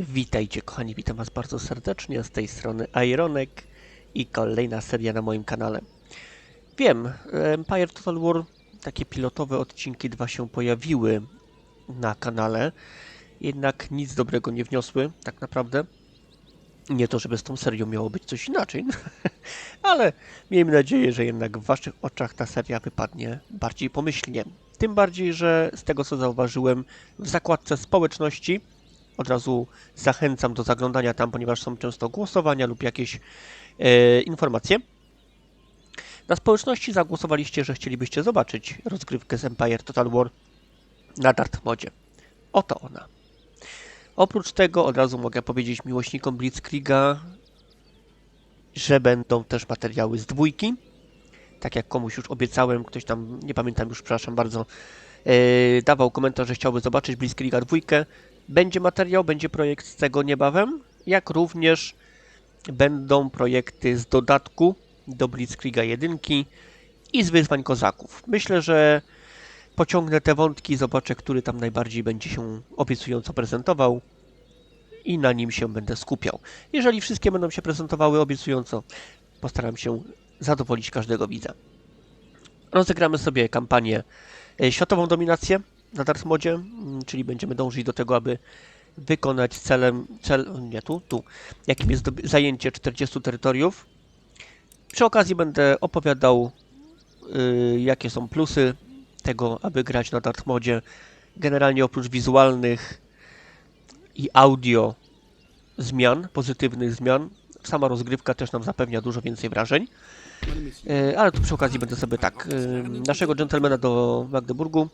Witajcie kochani, witam was bardzo serdecznie z tej strony Ironek i kolejna seria na moim kanale. Wiem, Empire Total War, takie pilotowe odcinki dwa się pojawiły na kanale, jednak nic dobrego nie wniosły, tak naprawdę. Nie to, żeby z tą serią miało być coś inaczej, ale miejmy nadzieję, że jednak w waszych oczach ta seria wypadnie bardziej pomyślnie. Tym bardziej, że z tego co zauważyłem w zakładce społeczności od razu zachęcam do zaglądania tam, ponieważ są często głosowania lub jakieś e, informacje. Na społeczności zagłosowaliście, że chcielibyście zobaczyć rozgrywkę z Empire Total War na Dart Modzie. Oto ona. Oprócz tego od razu mogę powiedzieć miłośnikom Blitzkriega, że będą też materiały z dwójki. Tak jak komuś już obiecałem, ktoś tam, nie pamiętam już, przepraszam bardzo, e, dawał komentarz, że chciałby zobaczyć Blitzkriega dwójkę. Będzie materiał, będzie projekt z tego niebawem, jak również będą projekty z dodatku do Blitzkriega 1 i z wyzwań kozaków. Myślę, że pociągnę te wątki, zobaczę, który tam najbardziej będzie się obiecująco prezentował i na nim się będę skupiał. Jeżeli wszystkie będą się prezentowały obiecująco, postaram się zadowolić każdego widza. Rozegramy sobie kampanię e, Światową Dominację na Dark Modzie, mm, czyli będziemy dążyć do tego, aby wykonać celem, cel, nie tu, tu, jakim jest zajęcie 40 terytoriów. Przy okazji będę opowiadał, y, jakie są plusy tego, aby grać na Dark Modzie. Generalnie oprócz wizualnych i audio zmian, pozytywnych zmian, sama rozgrywka też nam zapewnia dużo więcej wrażeń. E, Ale tu przy okazji będę sobie tak, e, naszego dżentelmena do Magdeburgu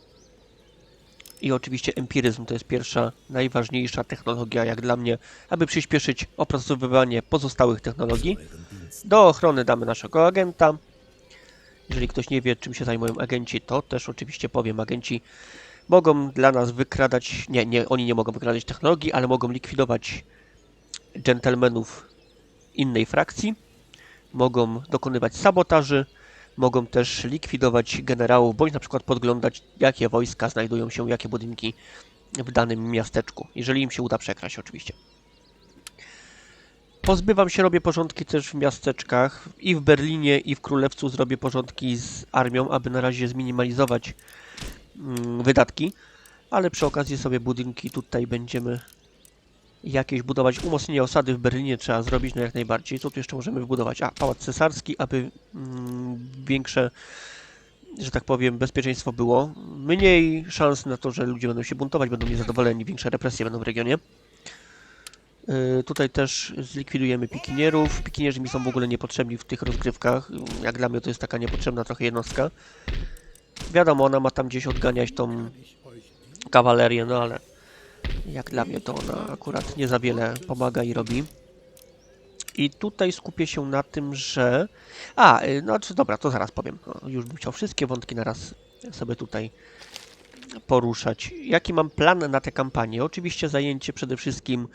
i oczywiście empiryzm to jest pierwsza, najważniejsza technologia jak dla mnie, aby przyspieszyć opracowywanie pozostałych technologii. Do ochrony damy naszego agenta. Jeżeli ktoś nie wie, czym się zajmują agenci, to też oczywiście powiem, agenci mogą dla nas wykradać, nie, nie, oni nie mogą wykradać technologii, ale mogą likwidować dżentelmenów innej frakcji, mogą dokonywać sabotaży, mogą też likwidować generałów, bądź na przykład podglądać, jakie wojska znajdują się, jakie budynki w danym miasteczku, jeżeli im się uda przekraść oczywiście. Pozbywam się, robię porządki też w miasteczkach. I w Berlinie, i w Królewcu zrobię porządki z armią, aby na razie zminimalizować mm, wydatki. Ale przy okazji sobie budynki tutaj będziemy jakieś budować. Umocnienie osady w Berlinie trzeba zrobić no jak najbardziej. Co tu jeszcze możemy wybudować? A, pałac cesarski, aby mm, większe, że tak powiem, bezpieczeństwo było. Mniej szans na to, że ludzie będą się buntować, będą niezadowoleni, większe represje będą w regionie. Yy, Tutaj też zlikwidujemy pikinierów. Pikinierzy mi są w ogóle niepotrzebni w tych rozgrywkach. Jak dla mnie to jest taka niepotrzebna trochę jednostka. Wiadomo, ona ma tam gdzieś odganiać tą kawalerię, no ale jak dla mnie to ona akurat nie za wiele pomaga i robi. I tutaj skupię się na tym, że... A, y, no czy dobra, to zaraz powiem. Już bym chciał wszystkie wątki naraz sobie tutaj poruszać. Jaki mam plan na tę kampanię? Oczywiście zajęcie przede wszystkim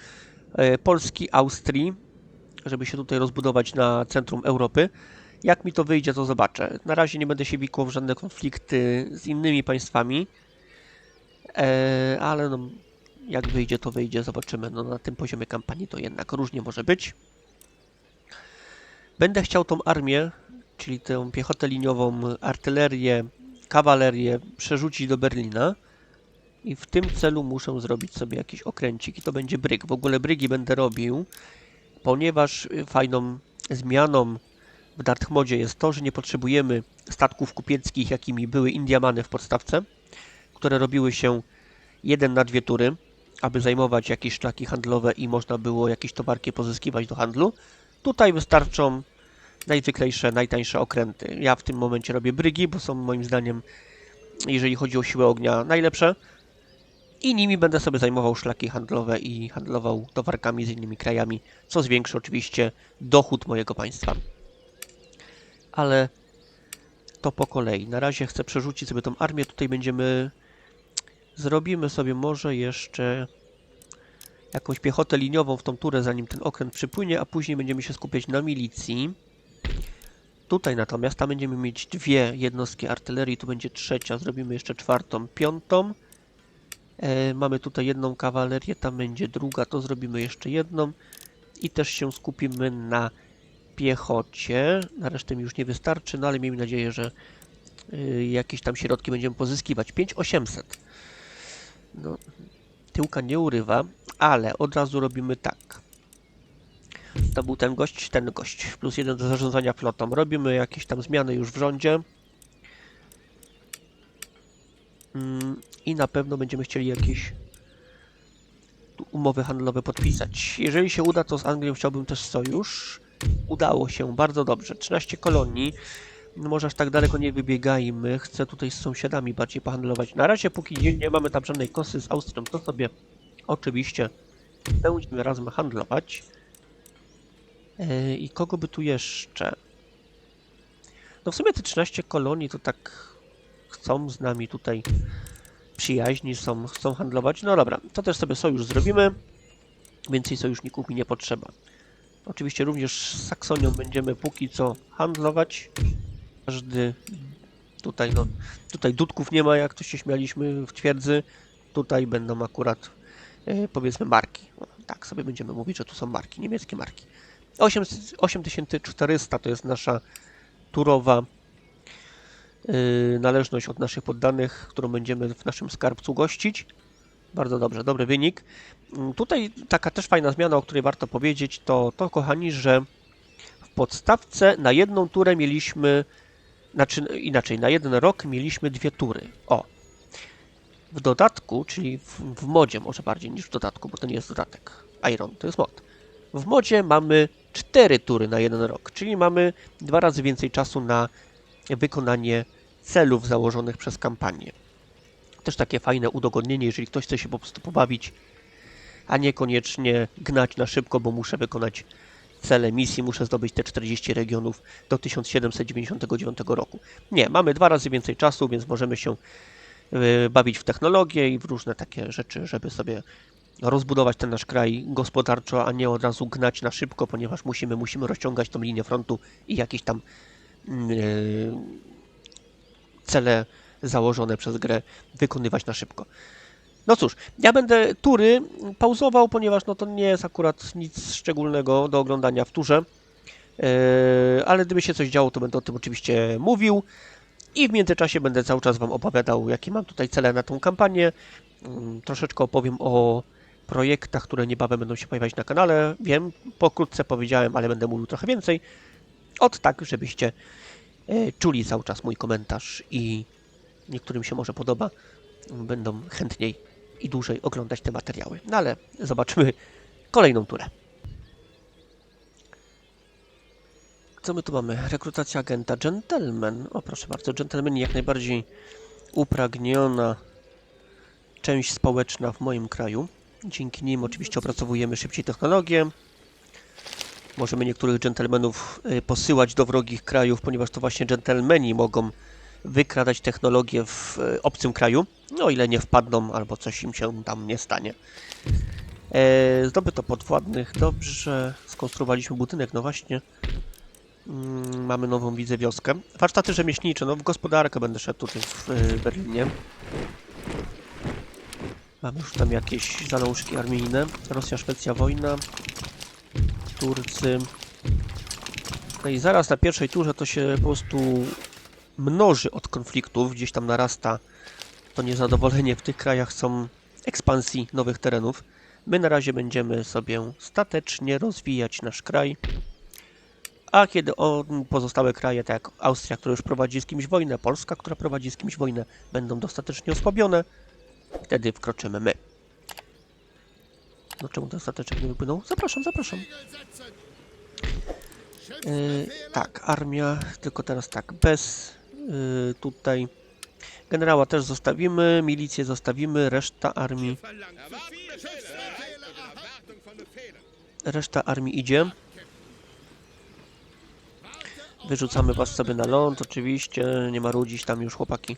e, Polski, Austrii, żeby się tutaj rozbudować na centrum Europy. Jak mi to wyjdzie, to zobaczę. Na razie nie będę się wikłał w żadne konflikty z innymi państwami, e, ale no, jak wyjdzie, to wyjdzie, zobaczymy. No, na tym poziomie kampanii to jednak różnie może być. Będę chciał tą armię, czyli tę piechotę liniową, artylerię, kawalerię przerzucić do Berlina. I w tym celu muszę zrobić sobie jakiś okręcik i to będzie bryg. W ogóle brygi będę robił, ponieważ fajną zmianą w Dartmodzie jest to, że nie potrzebujemy statków kupieckich, jakimi były Indiamany w podstawce, które robiły się jeden na dwie tury, aby zajmować jakieś szlaki handlowe i można było jakieś towarki pozyskiwać do handlu. Tutaj wystarczą najzwyklejsze, najtańsze okręty. Ja w tym momencie robię brygi, bo są moim zdaniem, jeżeli chodzi o siłę ognia, najlepsze. I nimi będę sobie zajmował szlaki handlowe i handlował towarkami z innymi krajami, co zwiększy oczywiście dochód mojego państwa. Ale to po kolei. Na razie chcę przerzucić sobie tą armię. Tutaj będziemy... Zrobimy sobie może jeszcze jakąś piechotę liniową w tą turę, zanim ten okręt przypłynie, a później będziemy się skupiać na milicji. Tutaj natomiast tam będziemy mieć dwie jednostki artylerii, tu będzie trzecia, zrobimy jeszcze czwartą, piątą. E, mamy tutaj jedną kawalerię, tam będzie druga, to zrobimy jeszcze jedną. I też się skupimy na piechocie. Na resztę mi już nie wystarczy, no ale miejmy nadzieję, że y, jakieś tam środki będziemy pozyskiwać. 5800. No, tyłka nie urywa, ale od razu robimy tak. To był ten gość, ten gość. Plus jeden do zarządzania flotą. Robimy jakieś tam zmiany już w rządzie. Mm, I na pewno będziemy chcieli jakieś umowy handlowe podpisać. Jeżeli się uda, to z Anglią chciałbym też sojusz. Udało się, bardzo dobrze. 13 kolonii. Może aż tak daleko nie wybiegajmy. Chcę tutaj z sąsiadami bardziej pohandlować. Na razie, póki nie, nie mamy tam żadnej kosy z Austrią, to sobie oczywiście będziemy razem handlować. E, I kogo by tu jeszcze? No w sumie te 13 kolonii to tak chcą z nami tutaj przyjaźni są, chcą handlować. No dobra, to też sobie sojusz zrobimy. Więcej sojuszników mi nie potrzeba. Oczywiście również z Saksonią będziemy póki co handlować. Każdy tutaj, no, tutaj dudków nie ma, jak to się śmialiśmy w twierdzy. Tutaj będą akurat e, powiedzmy marki. No, tak sobie będziemy mówić, że tu są marki, niemieckie marki. 8 8400 to jest nasza turowa yy, należność od naszych poddanych, którą będziemy w naszym skarbcu gościć. Bardzo dobrze, dobry wynik. Mm, Tutaj taka też fajna zmiana, o której warto powiedzieć, to to, kochani, że w podstawce na jedną turę mieliśmy, znaczy inaczej, na jeden rok mieliśmy dwie tury. O! W dodatku, czyli w, w modzie może bardziej niż w dodatku, bo to nie jest dodatek. Iron, to jest mod. W modzie mamy cztery tury na jeden rok, czyli mamy dwa razy więcej czasu na wykonanie celów założonych przez kampanię. Też takie fajne udogodnienie, jeżeli ktoś chce się po prostu pobawić, a niekoniecznie gnać na szybko, bo muszę wykonać cele misji, muszę zdobyć te 40 regionów do 1799 roku. Nie, mamy dwa razy więcej czasu, więc możemy się y, bawić w technologię i w różne takie rzeczy, żeby sobie rozbudować ten nasz kraj gospodarczo, a nie od razu gnać na szybko, ponieważ musimy, musimy rozciągać tą linię frontu i jakieś tam yy, cele założone przez grę wykonywać na szybko. No cóż, ja będę tury pauzował, ponieważ no to nie jest akurat nic szczególnego do oglądania w turze. Yy, ale gdyby się coś działo, to będę o tym oczywiście mówił. I w międzyczasie będę cały czas Wam opowiadał, jakie mam tutaj cele na tą kampanię. Yy, troszeczkę opowiem o projektach, które niebawem będą się pojawiać na kanale. Wiem, pokrótce powiedziałem, ale będę mówił trochę więcej. Od tak, żebyście e, czuli cały czas mój komentarz i niektórym się może podoba, będą chętniej i dłużej oglądać te materiały. No ale zobaczmy kolejną turę. Co my tu mamy? Rekrutacja agenta Gentleman. O proszę bardzo, Gentleman jak najbardziej upragniona część społeczna w moim kraju. Dzięki nim oczywiście opracowujemy szybciej technologię. Możemy niektórych dżentelmenów y, posyłać do wrogich krajów, ponieważ to właśnie dżentelmeni mogą wykradać technologię w y, obcym kraju, no ile nie wpadną albo coś im się tam nie stanie. E, zdobyto podwładnych, dobrze. Skonstruowaliśmy budynek, no właśnie. Mm, mamy nową, widzę, wioskę. Warsztaty rzemieślnicze, no w gospodarkę będę szedł tutaj w y, Berlinie. Mamy już tam jakieś zalążki armijne. Rosja, Szwecja, wojna. Turcy. No i zaraz na pierwszej turze to się po prostu mnoży od konfliktów. Gdzieś tam narasta to niezadowolenie w tych krajach. Są ekspansji nowych terenów. My na razie będziemy sobie statecznie rozwijać nasz kraj. A kiedy on, pozostałe kraje, tak jak Austria, która już prowadzi z kimś wojnę, Polska, która prowadzi z kimś wojnę, będą dostatecznie osłabione, wtedy wkroczymy my. No czemu ten stateczek nie wypłynął? Zapraszam, zapraszam. Yy, tak, armia, tylko teraz tak, bez tutaj. Generała też zostawimy, milicję zostawimy, reszta armii, reszta armii idzie. Wyrzucamy was sobie na ląd, oczywiście, nie ma rudzić tam już chłopaki.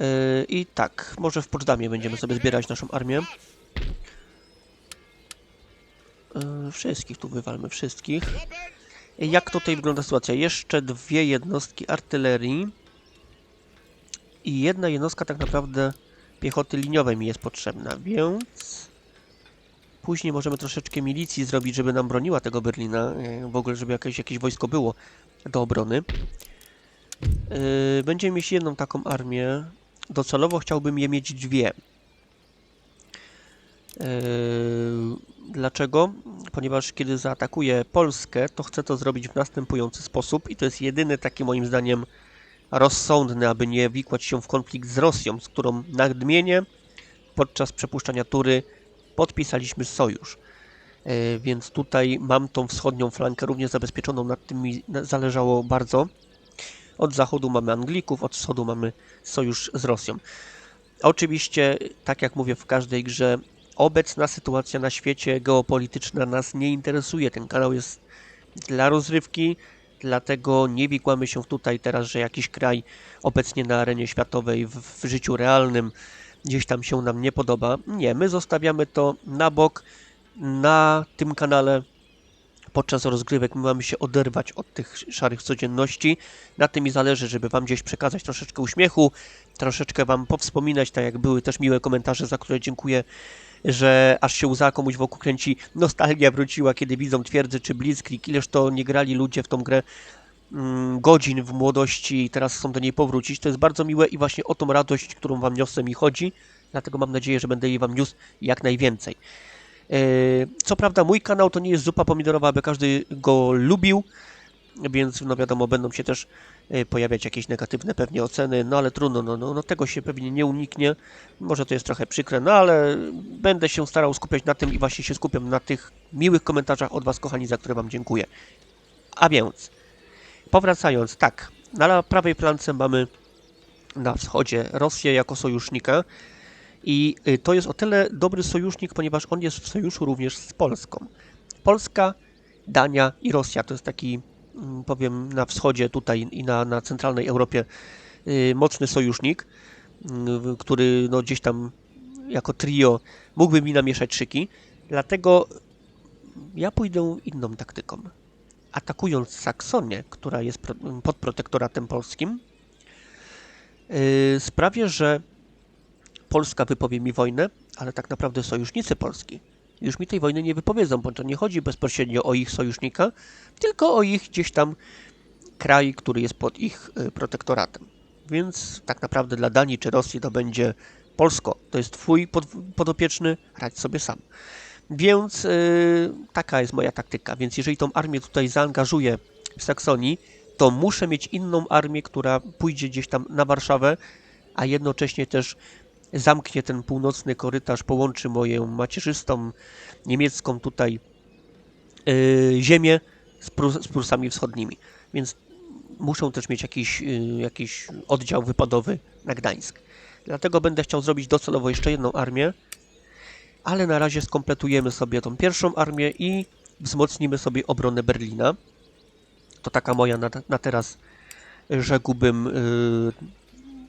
Yy, I tak, może w Poczdamie będziemy sobie zbierać naszą armię. Yy, Wszystkich tu wywalmy, wszystkich. Jak tutaj wygląda sytuacja? Jeszcze dwie jednostki artylerii. I jedna jednostka tak naprawdę piechoty liniowej mi jest potrzebna, więc później możemy troszeczkę milicji zrobić, żeby nam broniła tego Berlina, e, w ogóle żeby jakieś, jakieś wojsko było do obrony. Yy, Będziemy mieć jedną taką armię. Docelowo chciałbym je mieć dwie. Yy, Dlaczego? Ponieważ kiedy zaatakuję Polskę, to chcę to zrobić w następujący sposób i to jest jedyny taki moim zdaniem rozsądny, aby nie wikłać się w konflikt z Rosją, z którą nadmienię podczas przepuszczania tury podpisaliśmy sojusz. Yy, Więc tutaj mam tą wschodnią flankę również zabezpieczoną, nad tym mi zależało bardzo. Od zachodu mamy Anglików, od wschodu mamy sojusz z Rosją. Oczywiście, tak jak mówię w każdej grze, obecna sytuacja na świecie geopolityczna nas nie interesuje. Ten kanał jest dla rozrywki, dlatego nie wikłamy się tutaj teraz, że jakiś kraj obecnie na arenie światowej, w, w życiu realnym gdzieś tam się nam nie podoba. Nie, my zostawiamy to na bok. Na tym kanale podczas rozgrywek my mamy się oderwać od tych szarych codzienności. Na tym mi zależy, żeby Wam gdzieś przekazać troszeczkę uśmiechu, troszeczkę Wam powspominać, tak jak były też miłe komentarze, za które dziękuję, że aż się łza komuś wokół kręci. Nostalgia wróciła, kiedy widzą twierdzę czy Blitzkrieg, ileż to nie grali ludzie w tą grę mm, godzin w młodości i teraz chcą do niej powrócić. To jest bardzo miłe i właśnie o tą radość, którą Wam niosę mi chodzi. Dlatego mam nadzieję, że będę jej Wam niósł jak najwięcej. E, Co prawda mój kanał to nie jest zupa pomidorowa, aby każdy go lubił, więc no wiadomo, będą się też e, pojawiać jakieś negatywne pewnie oceny, no ale trudno, no, no, no tego się pewnie nie uniknie. Może to jest trochę przykre, no ale będę się starał skupiać na tym i właśnie się skupiam na tych miłych komentarzach od Was, kochani, za które Wam dziękuję. A więc, powracając, tak, na prawej flance mamy na wschodzie Rosję jako sojusznika, i y, to jest o tyle dobry sojusznik, ponieważ on jest w sojuszu również z Polską. Polska, Dania i Rosja to jest taki, powiem, na wschodzie tutaj i na, na centralnej Europie y, mocny sojusznik, y, który no, gdzieś tam jako trio mógłby mi namieszać szyki. Dlatego ja pójdę inną taktyką. Atakując Saksonię, która jest pod protektoratem polskim, y, sprawię, że Polska wypowie mi wojnę, ale tak naprawdę sojusznicy Polski już mi tej wojny nie wypowiedzą, bo to nie chodzi bezpośrednio o ich sojusznika, tylko o ich gdzieś tam kraj, który jest pod ich y, protektoratem. Więc tak naprawdę dla Danii czy Rosji to będzie Polsko. To jest twój pod, podopieczny, radź sobie sam. Więc y, taka jest moja taktyka. Więc jeżeli tą armię tutaj zaangażuję w Saksonii, to muszę mieć inną armię, która pójdzie gdzieś tam na Warszawę, a jednocześnie też zamknie ten północny korytarz, połączy moją macierzystą niemiecką tutaj yy, ziemię z, Prus, z Prusami Wschodnimi. Więc muszą też mieć jakiś, yy, jakiś oddział wypadowy na Gdańsk. Dlatego będę chciał zrobić docelowo jeszcze jedną armię, ale na razie skompletujemy sobie tą pierwszą armię i wzmocnimy sobie obronę Berlina. To taka moja na, na teraz, rzekłbym, yy,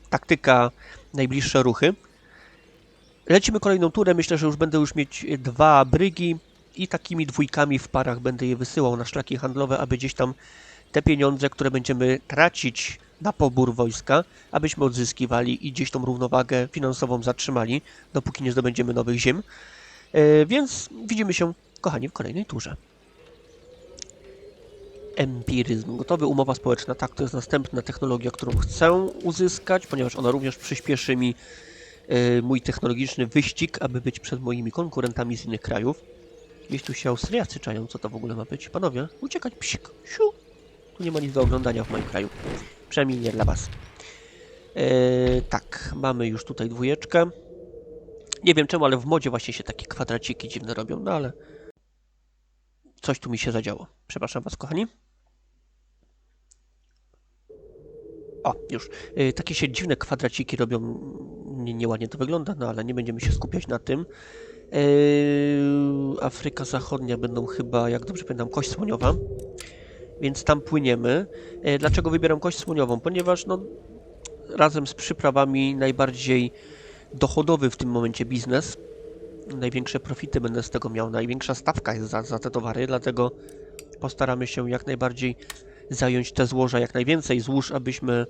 taktyka, najbliższe ruchy. Lecimy kolejną turę. Myślę, że już będę już mieć dwa brygi i takimi dwójkami w parach będę je wysyłał na szlaki handlowe, aby gdzieś tam te pieniądze, które będziemy tracić na pobór wojska, abyśmy odzyskiwali i gdzieś tą równowagę finansową zatrzymali, dopóki nie zdobędziemy nowych ziem. E, więc widzimy się, kochani, w kolejnej turze. Empiryzm. Gotowy, umowa społeczna. Tak, to jest następna technologia, którą chcę uzyskać, ponieważ ona również przyspieszy mi e, mój technologiczny wyścig, aby być przed moimi konkurentami z innych krajów. Gdzieś tu się Austriacy czają, co to w ogóle ma być. Panowie, uciekać, psik, siu. Tu nie ma nic do oglądania w moim kraju. Przynajmniej nie dla was. E, tak, mamy już tutaj dwójeczkę. Nie wiem czemu, ale w modzie właśnie się takie kwadraciki dziwne robią, no ale coś tu mi się zadziało. Przepraszam was, kochani. O, już. Y, takie się dziwne kwadraciki robią. Nie, nieładnie to wygląda, no ale nie będziemy się skupiać na tym. Yy, Afryka Zachodnia będą chyba, jak dobrze pamiętam, kość słoniowa. Więc tam płyniemy. Yy, dlaczego wybieram kość słoniową? Ponieważ no, razem z przyprawami najbardziej dochodowy w tym momencie biznes. Największe profity będę z tego miał. Największa stawka jest za, za te towary, dlatego postaramy się jak najbardziej zająć te złoża, jak najwięcej złóż, abyśmy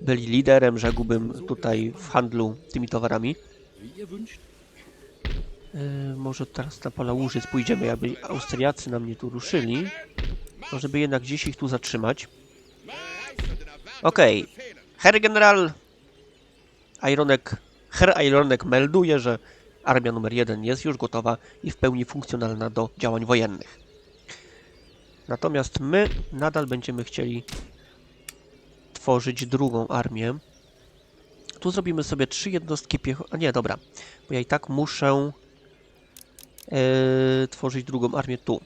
byli liderem, rzekłbym, tutaj w handlu tymi towarami. Yy, może teraz na pola Łużyc pójdziemy, jakby Austriacy nam nie tu ruszyli. No, żeby jednak gdzieś ich tu zatrzymać. Okej. Herr General Ironek, Herr Ironek melduje, że armia numer 1 jest już gotowa i w pełni funkcjonalna do działań wojennych. Natomiast my nadal będziemy chcieli tworzyć drugą armię. Tu zrobimy sobie trzy jednostki piechoty. A nie, dobra. Bo ja i tak muszę e, tworzyć drugą armię tu.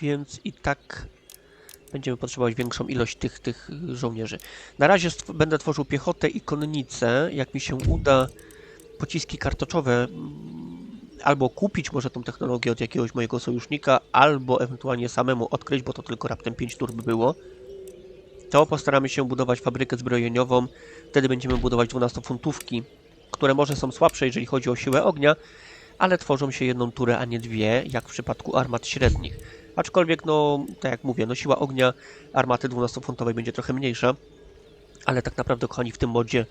Więc i tak będziemy potrzebować większą ilość tych, tych żołnierzy. Na razie będę tworzył piechotę i konnicę. Jak mi się uda pociski kartoczowe albo kupić może tą technologię od jakiegoś mojego sojusznika, albo ewentualnie samemu odkryć, bo to tylko raptem 5 tur by było, to postaramy się budować fabrykę zbrojeniową. Wtedy będziemy budować 12-funtówki, które może są słabsze, jeżeli chodzi o siłę ognia, ale tworzą się jedną turę, a nie dwie, jak w przypadku armat średnich. Aczkolwiek, no, tak jak mówię, no siła ognia armaty 12-funtowej będzie trochę mniejsza, ale tak naprawdę, kochani, w tym modzie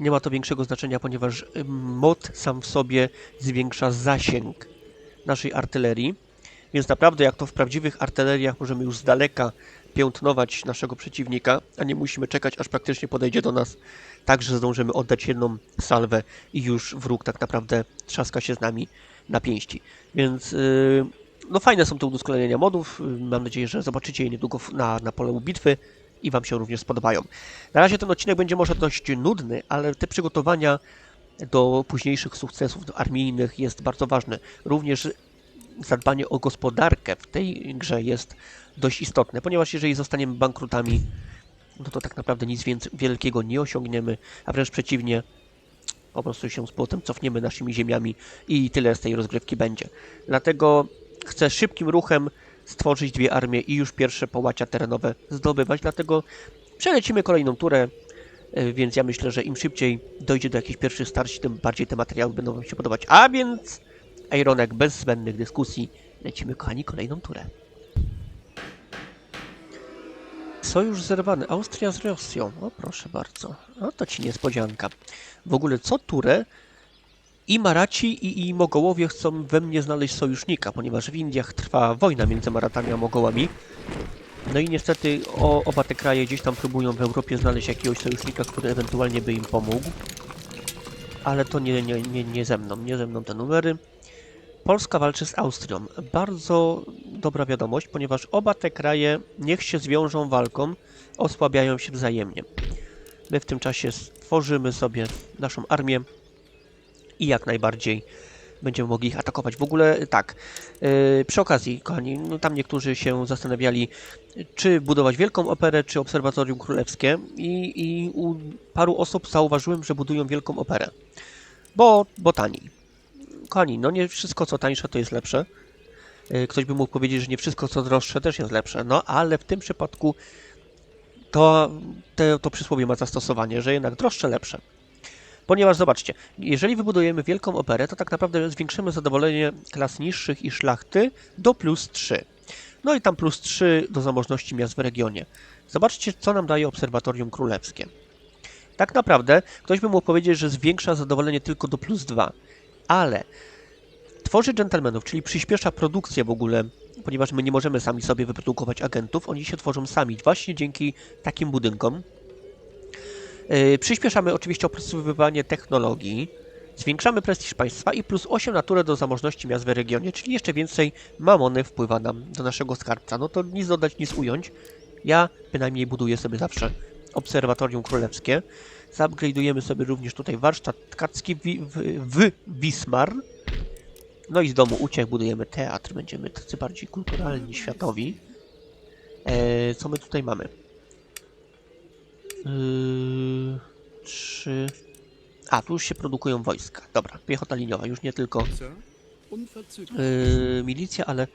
nie ma to większego znaczenia, ponieważ ym, mod sam w sobie zwiększa zasięg naszej artylerii, więc naprawdę, jak to w prawdziwych artyleriach, możemy już z daleka piętnować naszego przeciwnika, a nie musimy czekać, aż praktycznie podejdzie do nas, tak że zdążymy oddać jedną salwę i już wróg tak naprawdę trzaska się z nami na pięści. Więc yy, no fajne są te udoskonalenia modów. Yy, Mam nadzieję, że zobaczycie je niedługo na, na polu bitwy i Wam się również spodobają. Na razie ten odcinek będzie może dość nudny, ale te przygotowania do późniejszych sukcesów armijnych jest bardzo ważne. Również zadbanie o gospodarkę w tej grze jest dość istotne, ponieważ jeżeli zostaniemy bankrutami, no to tak naprawdę nic wielkiego nie osiągniemy, a wręcz przeciwnie, po prostu się z płotem cofniemy naszymi ziemiami i tyle z tej rozgrywki będzie. Dlatego chcę szybkim ruchem stworzyć dwie armie i już pierwsze połacia terenowe zdobywać, dlatego przelecimy kolejną turę, y, więc ja myślę, że im szybciej dojdzie do jakichś pierwszych starć, tym bardziej te materiały będą Wam się podobać. A więc Ironek bez zbędnych dyskusji, lecimy kochani kolejną turę. Sojusz zerwany. Austria z Rosją. O proszę bardzo. No to ci niespodzianka. W ogóle co turę i Maraci i, i Mogołowie chcą we mnie znaleźć sojusznika, ponieważ w Indiach trwa wojna między Maratami a Mogołami. No i niestety o, oba te kraje gdzieś tam próbują w Europie znaleźć jakiegoś sojusznika, który ewentualnie by im pomógł. Ale to nie, nie, nie, nie ze mną, nie ze mną te numery. Polska walczy z Austrią. Bardzo dobra wiadomość, ponieważ oba te kraje niech się zwiążą walką, osłabiają się wzajemnie. My w tym czasie stworzymy sobie naszą armię i jak najbardziej będziemy mogli ich atakować. W ogóle tak, yy, przy okazji, kochani, no tam niektórzy się zastanawiali, czy budować Wielką Operę, czy Obserwatorium Królewskie i, i u paru osób zauważyłem, że budują Wielką Operę, bo, bo taniej. Kochani, no nie wszystko co tańsze to jest lepsze. Yy, Ktoś by mógł powiedzieć, że nie wszystko co droższe też jest lepsze, no ale w tym przypadku to, te, to przysłowie ma zastosowanie, że jednak droższe lepsze. Ponieważ zobaczcie, jeżeli wybudujemy wielką operę, to tak naprawdę zwiększymy zadowolenie klas niższych i szlachty do plus 3. No i tam plus 3 do zamożności miast w regionie. Zobaczcie, co nam daje Obserwatorium Królewskie. Tak naprawdę ktoś by mógł powiedzieć, że zwiększa zadowolenie tylko do plus 2, ale tworzy dżentelmenów, czyli przyspiesza produkcję w ogóle, ponieważ my nie możemy sami sobie wyprodukować agentów, oni się tworzą sami właśnie dzięki takim budynkom. Yy, Przyspieszamy oczywiście opracowywanie technologii, zwiększamy prestiż państwa i plus 8 naturę do zamożności miast w regionie, czyli jeszcze więcej mamony wpływa nam do naszego skarbca. No to nic dodać, nic ująć. Ja bynajmniej buduję sobie zawsze obserwatorium królewskie. Zaupgrade'ujemy sobie również tutaj warsztat tkacki w, w. No i z domu uciech budujemy teatr. Będziemy tacy bardziej kulturalni, światowi. E, co my tutaj mamy? Yy, trzy. A, tu już się produkują wojska. Dobra, piechota liniowa, już nie tylko yy, milicja, ale.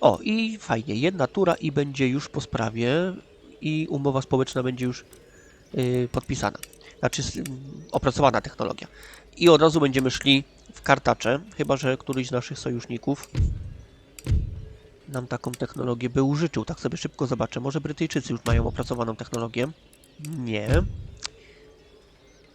O, i fajnie, jedna tura i będzie już po sprawie, i umowa społeczna będzie już yy, podpisana. Znaczy, s- opracowana technologia. I od razu będziemy szli w kartacze, chyba że któryś z naszych sojuszników nam taką technologię by użyczył. Tak sobie szybko zobaczę. Może Brytyjczycy już mają opracowaną technologię? Nie.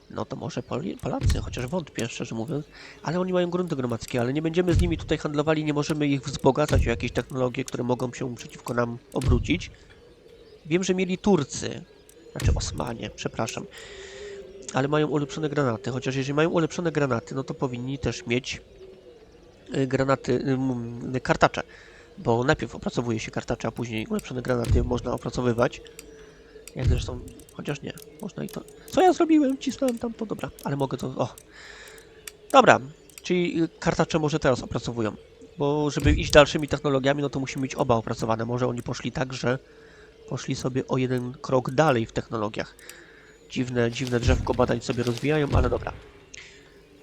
No to może Poli- Polacy, chociaż wątpię, szczerze mówiąc. Ale oni mają grunty gromadzkie, ale nie będziemy z nimi tutaj handlowali, nie możemy ich wzbogacać o jakieś technologie, które mogą się przeciwko nam obrócić. Wiem, że mieli Turcy, znaczy Osmanie, przepraszam, ale mają ulepszone granaty, chociaż jeżeli mają ulepszone granaty, no to powinni też mieć y, granaty, y, kartacze, bo najpierw opracowuje się kartacze, a później ulepszone granaty można opracowywać. Jak zresztą, chociaż nie, można i to. Co ja zrobiłem? Cisnąłem tam to, dobra, ale mogę to. O. Dobra, czyli y, kartacze może teraz opracowują, bo żeby iść dalszymi technologiami, no to musimy mieć oba opracowane. Może oni poszli tak, że poszli sobie o jeden krok dalej w technologiach. Dziwne, dziwne drzewko badań sobie rozwijają, ale dobra.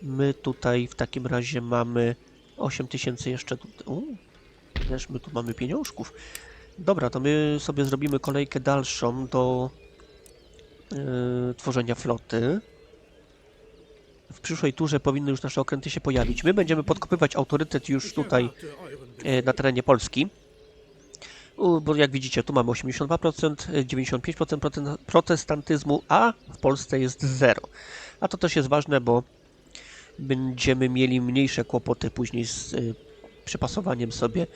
My tutaj w takim razie mamy 8000 jeszcze tutaj. U, też my tu mamy pieniążków. Dobra, to my sobie zrobimy kolejkę dalszą do yy, tworzenia floty. W przyszłej turze powinny już nasze okręty się pojawić. My będziemy podkopywać autorytet już tutaj yy, na terenie Polski. U, Bo jak widzicie, tu mamy 82%, yy, 95% prote- protestantyzmu, a w Polsce jest 0. A to też jest ważne, bo będziemy mieli mniejsze kłopoty później z y, przypasowaniem sobie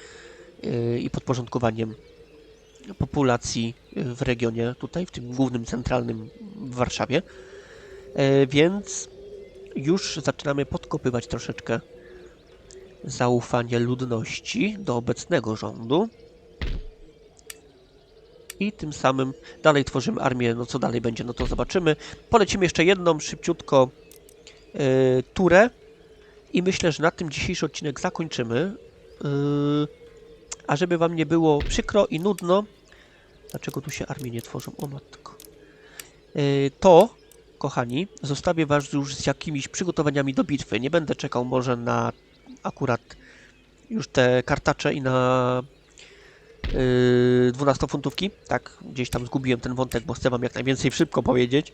i podporządkowaniem populacji y, w regionie, tutaj w tym głównym, centralnym w Warszawie. E, Więc już zaczynamy podkopywać troszeczkę zaufanie ludności do obecnego rządu. I tym samym dalej tworzymy armię. No co dalej będzie, no to zobaczymy. Polecimy jeszcze jedną szybciutko e, turę i myślę, że na tym dzisiejszy odcinek zakończymy. Yy, a żeby wam nie było przykro i nudno, dlaczego tu się armie nie tworzą? O matko. Yy, to, kochani, zostawię was już z jakimiś przygotowaniami do bitwy. Nie będę czekał może na akurat już te kartacze i na yy, 12 funtówki. Tak, gdzieś tam zgubiłem ten wątek, bo chcę wam jak najwięcej szybko powiedzieć.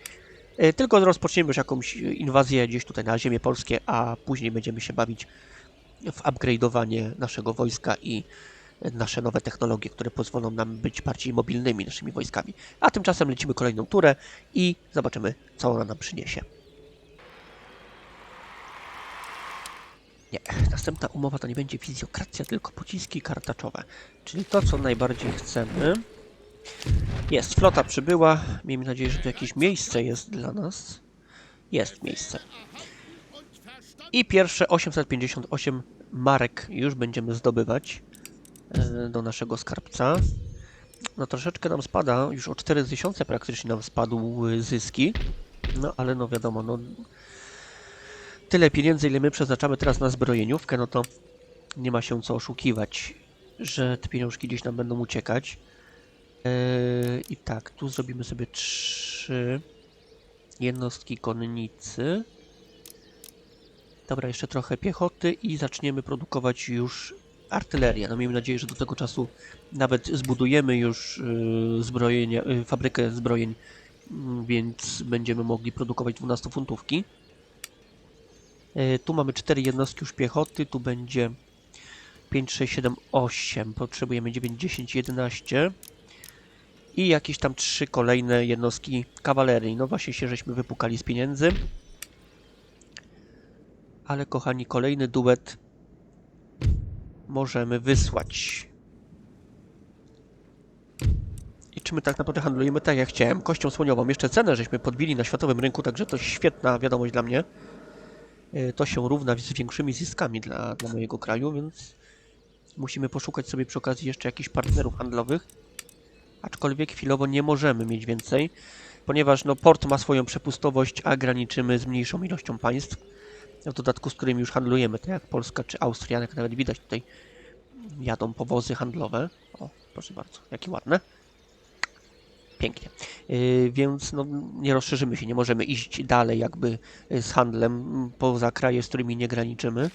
Yy, tylko rozpoczniemy już jakąś inwazję gdzieś tutaj na ziemię polskie, a później będziemy się bawić w upgrade'owanie naszego wojska i nasze nowe technologie, które pozwolą nam być bardziej mobilnymi naszymi wojskami. A tymczasem lecimy kolejną turę i zobaczymy, co ona nam przyniesie. Nie, następna umowa to nie będzie fizjokracja, tylko pociski kartaczowe. Czyli to, co najbardziej chcemy. Jest, flota przybyła. Miejmy nadzieję, że tu jakieś miejsce jest dla nas. Jest miejsce. I pierwsze 858 marek już będziemy zdobywać do naszego skarbca. No troszeczkę nam spada, już o 4000 praktycznie nam spadł y, zyski. No ale no wiadomo, no tyle pieniędzy, ile my przeznaczamy teraz na zbrojeniówkę, no to nie ma się co oszukiwać, że te pieniążki gdzieś nam będą uciekać. E, I tak, tu zrobimy sobie trzy jednostki konnicy. Dobra, jeszcze trochę piechoty i zaczniemy produkować już artylerię. No miejmy nadzieję, że do tego czasu nawet zbudujemy już yy, zbrojenia, yy, fabrykę zbrojeń, mm, więc będziemy mogli produkować 12 funtówki. Yy, tu mamy 4 jednostki już piechoty, tu będzie 5, 6, 7, 8. Potrzebujemy 9, 10, 11. I jakieś tam trzy kolejne jednostki kawalerii. No właśnie się żeśmy wypukali z pieniędzy. Ale kochani, kolejny duet możemy wysłać. I czy my tak naprawdę handlujemy tak jak chciałem? Kością słoniową. Jeszcze cenę żeśmy podbili na światowym rynku, także to świetna wiadomość dla mnie. Yy, To się równa z większymi zyskami dla, dla mojego kraju, więc musimy poszukać sobie przy okazji jeszcze jakichś partnerów handlowych. Aczkolwiek chwilowo nie możemy mieć więcej, ponieważ no, port ma swoją przepustowość, a graniczymy z mniejszą ilością państw w dodatku z którymi już handlujemy, tak jak Polska czy Austria, jak nawet widać tutaj jadą powozy handlowe. O, proszę bardzo, jakie ładne. Pięknie. Yy, więc no, nie rozszerzymy się, nie możemy iść dalej jakby y, z handlem m, poza kraje, z którymi nie graniczymy.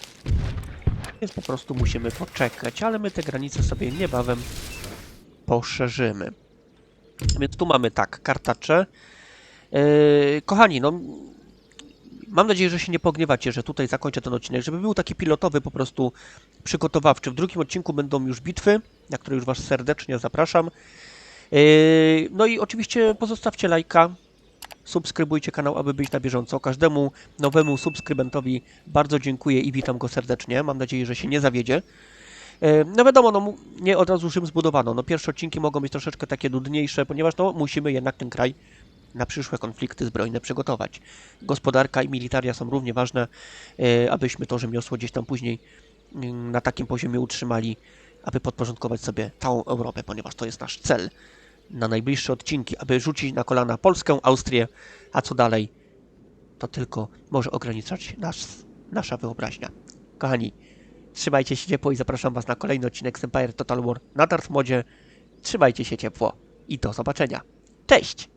Więc po prostu musimy poczekać, ale my te granice sobie niebawem poszerzymy. Więc tu mamy tak, kartacze. Yy, kochani, no Mam nadzieję, że się nie pogniewacie, że tutaj zakończę ten odcinek, żeby był taki pilotowy, po prostu przygotowawczy. W drugim odcinku będą już bitwy, na które już Was serdecznie zapraszam. Yy, No i oczywiście pozostawcie lajka, subskrybujcie kanał, aby być na bieżąco. Każdemu nowemu subskrybentowi bardzo dziękuję i witam go serdecznie. Mam nadzieję, że się nie zawiedzie. E, No wiadomo, no, nie od razu Rzym zbudowano. No, pierwsze odcinki mogą być troszeczkę takie nudniejsze, ponieważ no, musimy jednak ten kraj na przyszłe konflikty zbrojne przygotować. Gospodarka i militaria są równie ważne, e, abyśmy to rzemiosło gdzieś tam później mm, na takim poziomie utrzymali, aby podporządkować sobie całą Europę, ponieważ to jest nasz cel na najbliższe odcinki, aby rzucić na kolana Polskę, Austrię, a co dalej, to tylko może ograniczać nas, nasza wyobraźnia. Kochani, trzymajcie się ciepło i zapraszam Was na kolejny odcinek z Empire Total War na Darth Modzie. Trzymajcie się ciepło i do zobaczenia. Cześć!